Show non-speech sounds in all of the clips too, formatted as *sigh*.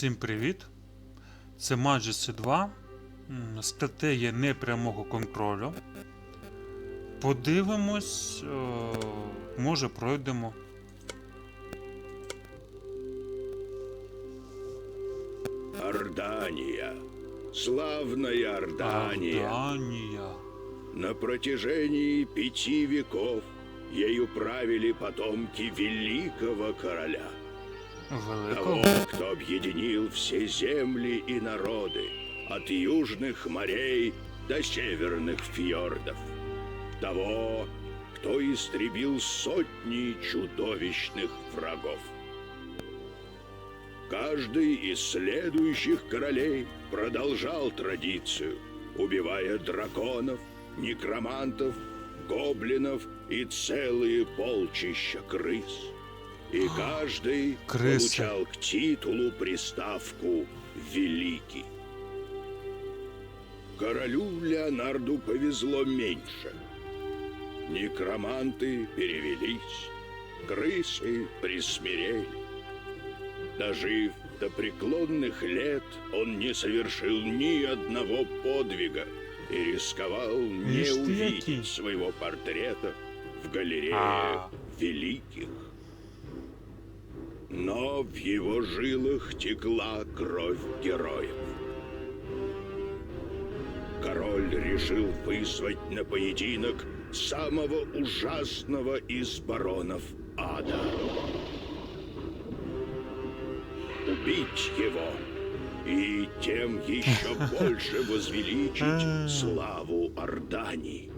Всім привіт! Це Majesty 2. м, Стратегія непрямого контролю. Подивимось, е, може пройдемо. Ордания. Славная Ордания. Арданія. На протяжении пяти веков ею правили потомки великого короля. Того, Великого. кто объединил все земли и народы, от южных морей до северных фьордов. Того, кто истребил сотни чудовищных врагов. Каждый из следующих королей продолжал традицию, убивая драконов, некромантов, гоблинов и целые полчища крыс. И каждый Крысы. получал к титулу приставку «Великий». Королю Леонарду повезло меньше. Некроманты перевелись, крысы присмирели. Дожив до преклонных лет, он не совершил ни одного подвига и рисковал не увидеть своего портрета в галерее А. великих. Но в его жилах текла кровь героев. Король решил вызвать на поединок самого ужасного из баронов ада. Убить его и тем еще *laughs* больше возвеличить славу Ордании.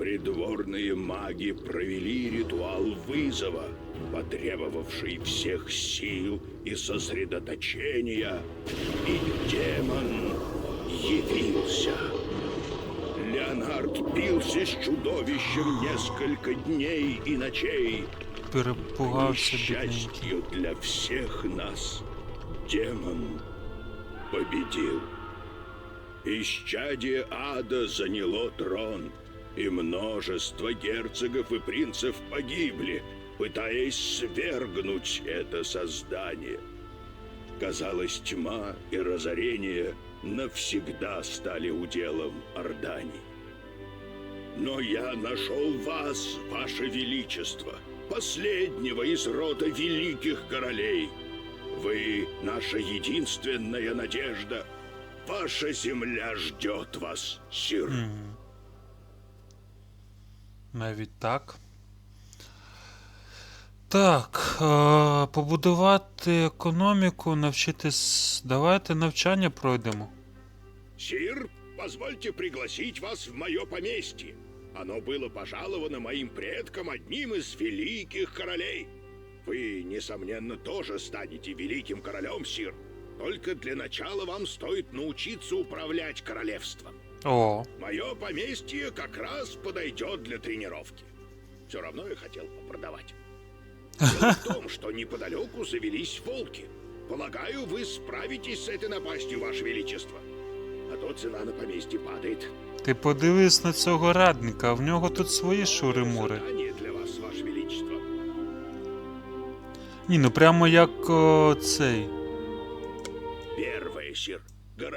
Придворные маги провели ритуал вызова, потребовавший всех сил и сосредоточения, и демон явился. Леонард бился с чудовищем несколько дней и ночей. Бідненький. несчастью для всех нас, демон победил. Исчадие ада заняло трон, и множество герцогов и принцев погибли, пытаясь свергнуть это создание. Казалось, тьма и разорение навсегда стали уделом Ордании. Но я нашел вас, ваше величество, последнего из рода великих королей. Вы наша единственная надежда. Ваша земля ждет вас, сир. Навіть так. Так, е, побудувати економіку, навчитись. Давайте навчання пройдемо. Сир, позвольте пригласить вас в мое поместье. Оно было пожаловано моим предкам одним из великих королей. Вы, несомненно, тоже станете великим королем, сир. Только для начала вам стоит научиться управлять королевством. О, Мое поместье как раз подойдет для тренировки. Все равно я хотел попродавать. Дело в том, что неподалеку завелись волки. Полагаю, вы справитесь с этой напастью, Ваше Величество. А то цена на поместье падает. ти подивись на цього радника, в нього тут свої шури-мури. Для вас, Ваше Величество. Ні, ну прямо як о, цей.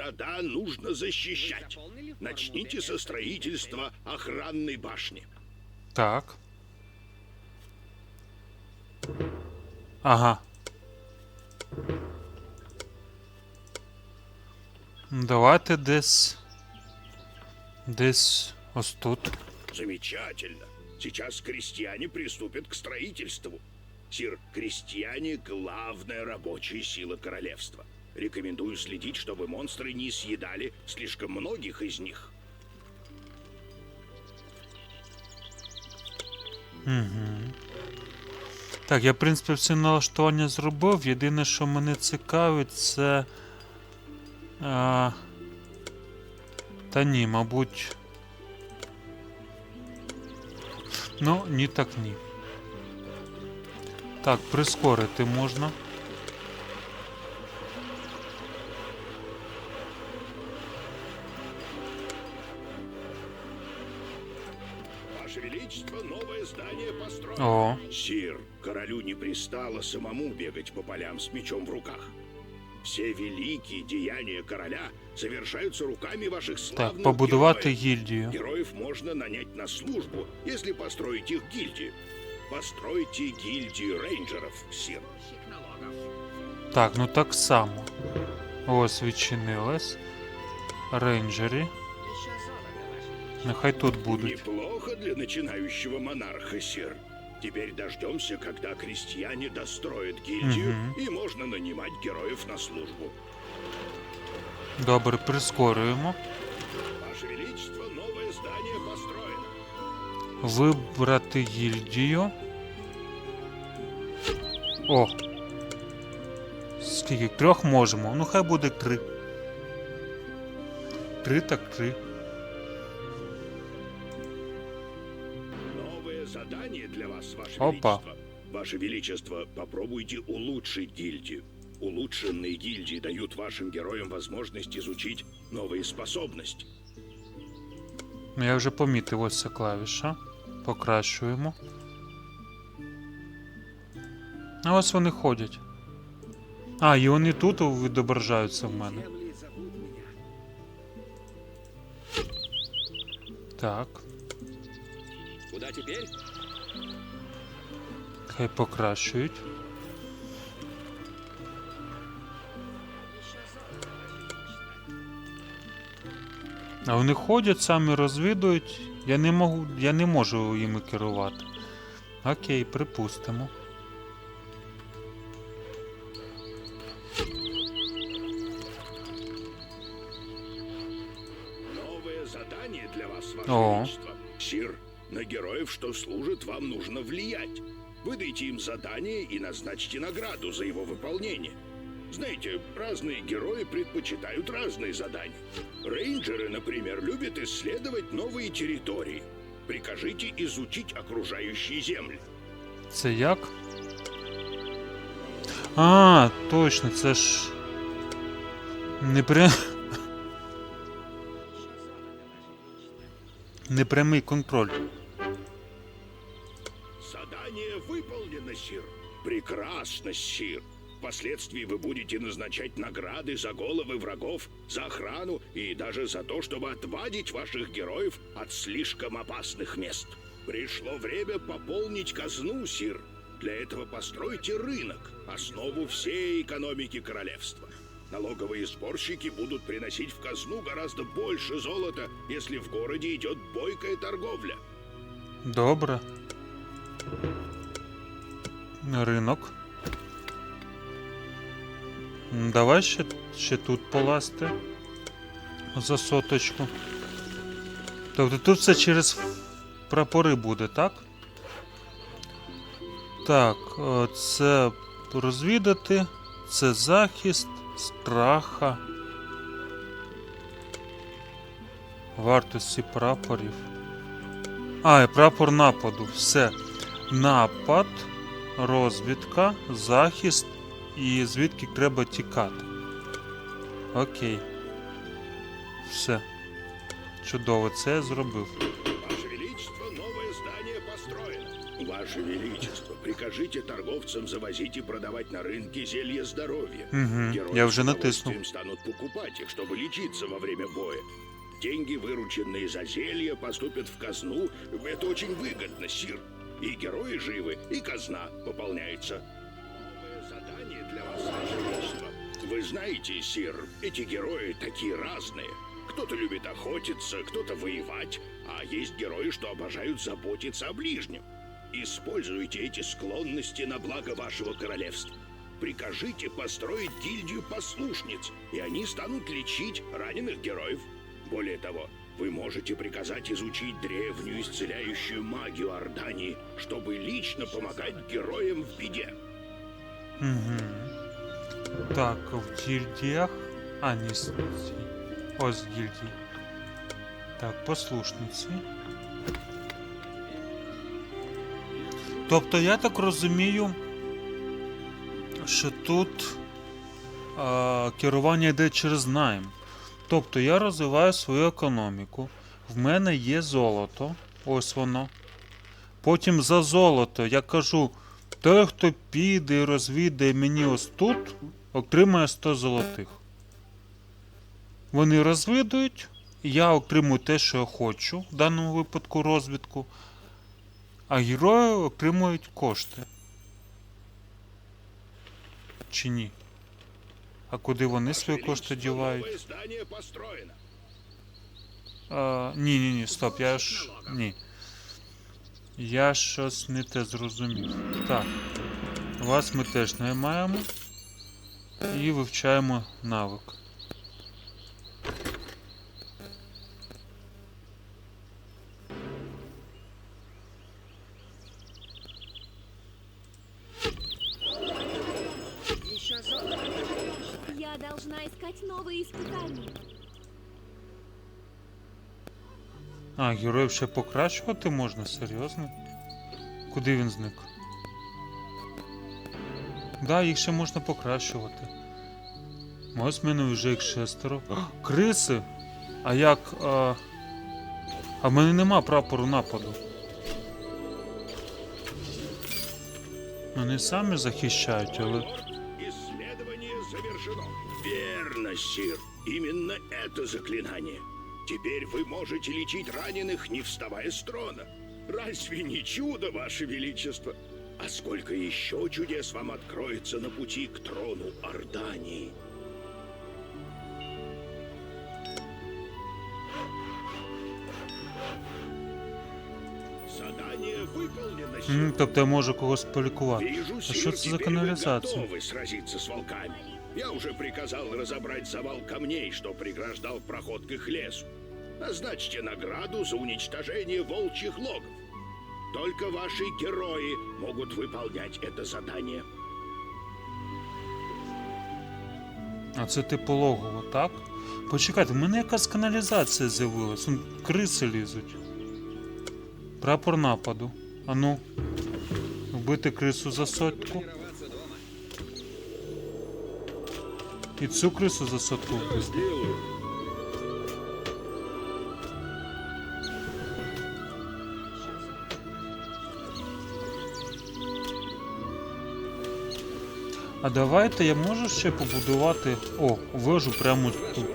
Города нужно защищать. Начните со строительства охранной башни. Так. Ага. Давайте десь. Десь ось тут. Замечательно. Сейчас крестьяне приступят к строительству. Сир, крестьяне – главная рабочая сила королевства. Рекомендую следить, чтобы монстры не съедали слишком многих из них. Так, я, в принципі, всі налаштування зробив. Єдине, що мене цікавить, це. А... Та ні, мабуть. Ну, ні, так ні. Так, прискорити можна. О, Сир, королю не пристало самому бегать по полям с мечом в руках. Все великие деяния короля совершаются руками ваших славных Так, побудувати героев. гільдію. Героев можно нанять на службу, если построить их гильдию. Постройте гильдию рейнджеров, сир. Так, ну так само. Ось відчинилось. Рейнджери. Нехай тут будуть. Неплохо для начинающего монарха, сир. Теперь дождемся, когда крестьяне достроят гильдию, Мгм. и можно нанимать героев на службу. Добре, прискорюємо. Ваше Величество, новое здание построено. Вибрати гільдію. О! Скільки? Трьох можемо. Ну хай буде три. Три так три. Ваше Опа. Величество. Ваше Величество, попробуйте улучшить гильдию. Улучшенные гильдии дают вашим героям возможность изучить новые способности. Я вже помітив ось ця клавіша. Покращуємо. А ось вони ходять. А, і вони тут відображаються в мене. Так, Куда теперь? Хай покращують. А вони ходять, самі розвідують. Я не можу, я не можу їми керувати. Окей, припустимо. Новое задание для вас, Ваше О. Сир, на героев, что служат, вам нужно влиять. Выдайте им задание и назначьте награду за его выполнение. Знаете, разные герои предпочитают разные задания. Рейнджеры, например, любят исследовать новые территории. Прикажите изучить окружающие земли. Це як? А, точно, це ж. Не прям. *laughs* Непрямий контроль. Прекрасно, Сир. Впоследствии вы будете назначать награды за головы врагов, за охрану и даже за то, чтобы отвадить ваших героев от слишком опасных мест. Пришло время пополнить казну, Сир. Для этого постройте рынок, основу всей экономики королевства. Налоговые сборщики будут приносить в казну гораздо больше золота, если в городе идет бойкая торговля. Добре. Ринок. Давай ще, ще тут полазти. За соточку. Тобто тут все через прапори буде, так? Так, е, це розвідати, це захист, страха. Вартості прапорів. А, і прапор нападу. Все. Напад, розвідка, захист і звідки треба тікати. Окей. Все. Чудово, це я зробив. Ваше Величество, новое здание построено. Ваше Величество, прикажите торговцам завозить и продавать на рынке зелье здоровья. Угу, Герои я с вже натиснув. удовольствием станут покупать их, чтобы лечиться во время боя. Деньги, вырученные за зелье, поступят в казну. Это очень выгодно, Сир. И герои живы, и казна пополняется. Новое задание для вас, Ваше. Вы знаете, Сир, эти герои такие разные. Кто-то любит охотиться, кто-то воевать, а есть герои, что обожают заботиться о ближнем. Используйте эти склонности на благо вашего королевства. Прикажите построить гильдию послушниц, и они станут лечить раненых героев. Более того, вы можете приказать изучить древнюю исцеляющую магию Ордании, чтобы лично помогать героям в беде. Угу. Так, в гільдіях. А, ні, с- ось гільдії. Так, послушниці. Тобто я так розумію, що тут а, керування йде через найм. Тобто я розвиваю свою економіку. В мене є золото. Ось воно. Потім за золото я кажу, той, хто піде і розвідає мені ось тут, отримує 100 золотих. Вони розвидують, я отримую те, що я хочу, в даному випадку розвідку, а герої отримують кошти. Чи ні? А куди вони свої кошти дівають? Ні, ні, ні, стоп, я ж. Ні. Я щось не те зрозумів. Так. Вас ми теж наймаємо. І вивчаємо навик. Я должна искать новые испытания. А, героїв ще покращувати можна? Серйозно? Куди він зник? Да, їх ще можна покращувати. Ось мене вже їх шестеро. О, Криси! А як. А... а в мене нема прапору нападу. Вони самі захищають, але. Исследование завершено. Верно, сир. Именно это заклинание. Теперь вы можете лечить раненых, не вставая с трона. Разве не чудо, Ваше Величество? А сколько еще чудес вам откроется на пути к трону Ордании? М, тобто я можу когось полікувати. Вижу, А сир, що це за теперь вы канализация? готовы сразиться с волками. Я уже приказал разобрать завал камней, что преграждал проход к их лесу. Назначьте награду за уничтожение волчьих логов. Только ваши герои могут выполнять это задание. А це типу логово, так? Почекайте, в мене якась каналізація з'явилась. Вон криси лізуть. Прапор нападу. Ану. Вбити крису за сотку. І цю крису за сотку вбити. А давайте я можу ще побудувати. О, вежу прямо тут.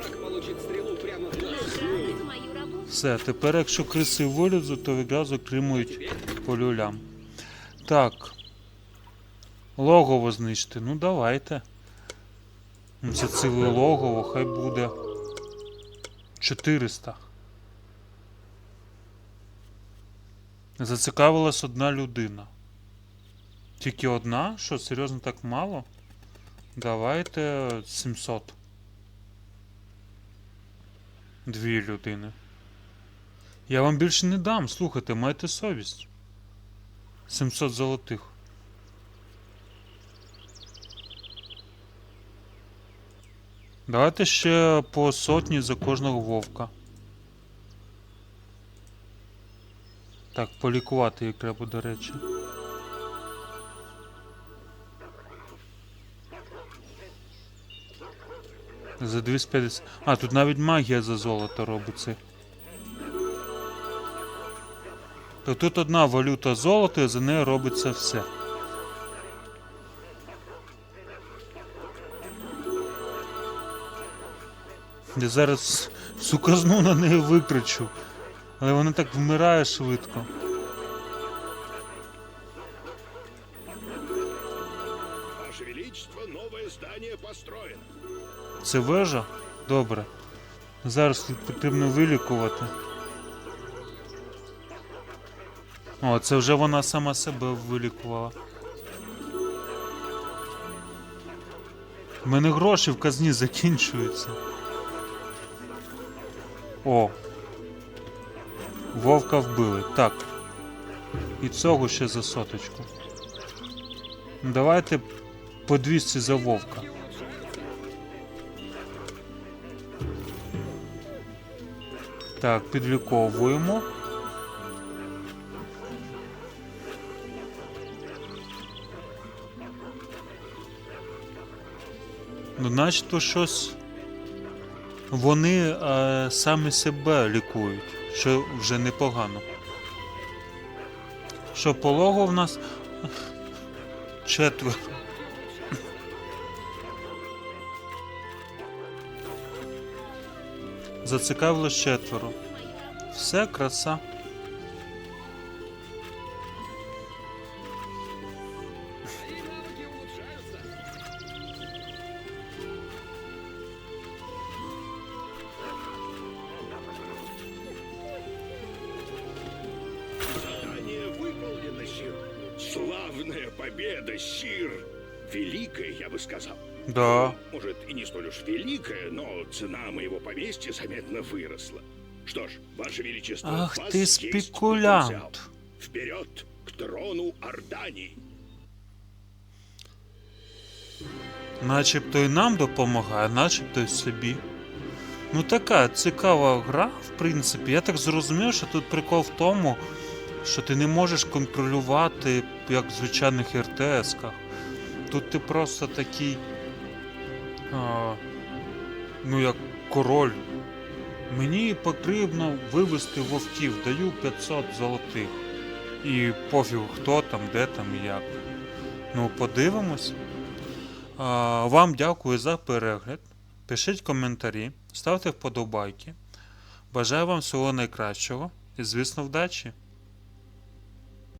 Все, тепер якщо криси вилізуть, то відразу отримують по люлям. Так. Логово знищити. Ну давайте. Ну, Це ціле логово, хай буде. 400. Зацікавилась одна людина. Тільки одна? Що, серйозно так мало? Давайте 700. Дві людини. Я вам більше не дам, слухайте, майте совість. 700 золотих. Давайте ще по сотні за кожного вовка. Так, полікувати їх треба, до речі. За 250. А, тут навіть магія за золото робиться. То тут одна валюта золото, і за нею робиться все. Я зараз всю казну на неї викричу. Але вона так вмирає швидко. Ваше Величество, новое здание построено. Це вежа? Добре. Зараз тут потрібно вилікувати. О, це вже вона сама себе вилікувала. У мене гроші в казні закінчуються. О. Вовка вбили. Так. І цього ще за соточку. Давайте по 200 за вовка. Так, підліковуємо. Ну, начебто щось вони е, самі себе лікують, що вже непогано. Що полого в нас четверо. Зацікавилось четверо. Все краса. Славная победа, Сир. Великая, я бы сказал. Да. Может, и не столь уж великая, но цена моего поместья заметно выросла. Что ж, Ваше Величество, Ах у вас ты есть спекулянт. потенциал. Вперед к трону Ордании. Начебто і нам допомагає, начебто і собі. Ну така цікава гра, в принципі. Я так зрозумів, що тут прикол в тому, що ти не можеш контролювати, як в звичайних РТС-ках. Тут ти просто такий. А, ну, як король. Мені потрібно вивести вовків, даю 500 золотих. І пофіг хто там, де там і як. Ну, подивимось. А, Вам дякую за перегляд. Пишіть коментарі, ставте вподобайки. Бажаю вам всього найкращого і, звісно, вдачі!